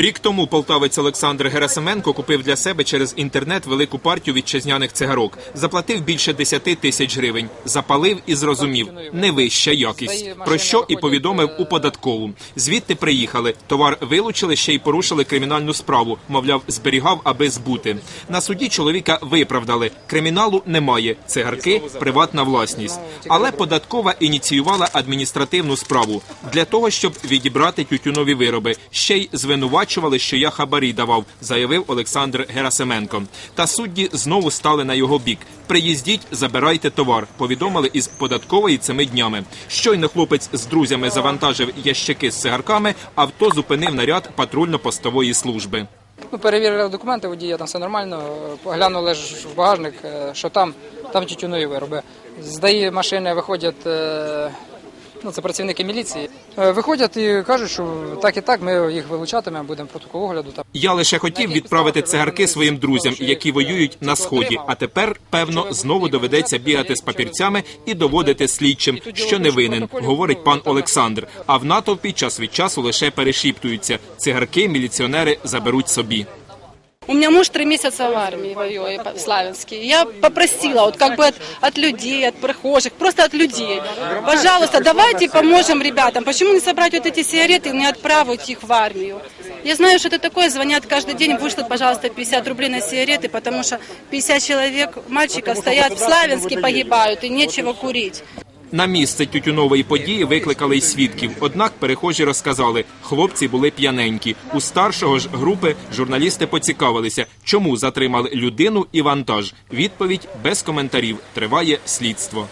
Рік тому полтавець Олександр Герасименко купив для себе через інтернет велику партію вітчизняних цигарок. Заплатив більше 10 тисяч гривень. Запалив і зрозумів – не вища якість. Про що і повідомив у податкову. Звідти приїхали. Товар вилучили, ще й порушили кримінальну справу. Мовляв, зберігав, аби збути. На суді чоловіка виправдали. Криміналу немає. Цигарки – приватна власність. Але податкова ініціювала адміністративну справу для того, щоб відібрати тютюнові вироби. Ще й звинувачували, що я хабарі давав, заявив Олександр Герасименко. Та судді знову стали на його бік. Приїздіть, забирайте товар. Повідомили із податкової цими днями. Щойно хлопець з друзями завантажив ящики з цигарками. Авто зупинив наряд патрульно-постової служби. Ну, перевірили документи водія, там все нормально. Поглянули ж в багажник, е, що там, там тютюнові вироби. З ДАІ машини виходять, е, ну це працівники міліції. Е, Виходять і кажуть, що так і так, ми їх вилучатимемо, будемо протокол огляду. Я лише хотів відправити цигарки своїм друзям, які воюють на сході. А тепер, певно, знову доведеться бігати з папірцями і доводити слідчим, що не винен, говорить пан Олександр. А в натовпі час від часу лише перешіптуються. Цигарки міліціонери заберуть собі. У меня муж три месяца в армии воюет в Славянске. Я попросила, вот как бы от, от людей, от прохожих, просто от людей. Пожалуйста, давайте поможем ребятам. Почему не собрать вот эти сигареты и не отправить их в армию? Я знаю, что это такое, звонят каждый день, вышло, пожалуйста, 50 рублей на сигареты, потому что 50 человек, мальчиков стоят в Славянске, погибают, и нечего курить. На місце тютюнової події викликали й свідків. Однак перехожі розказали, хлопці були п'яненькі. У старшого ж групи журналісти поцікавилися, чому затримали людину і вантаж. Відповідь без коментарів. Триває слідство.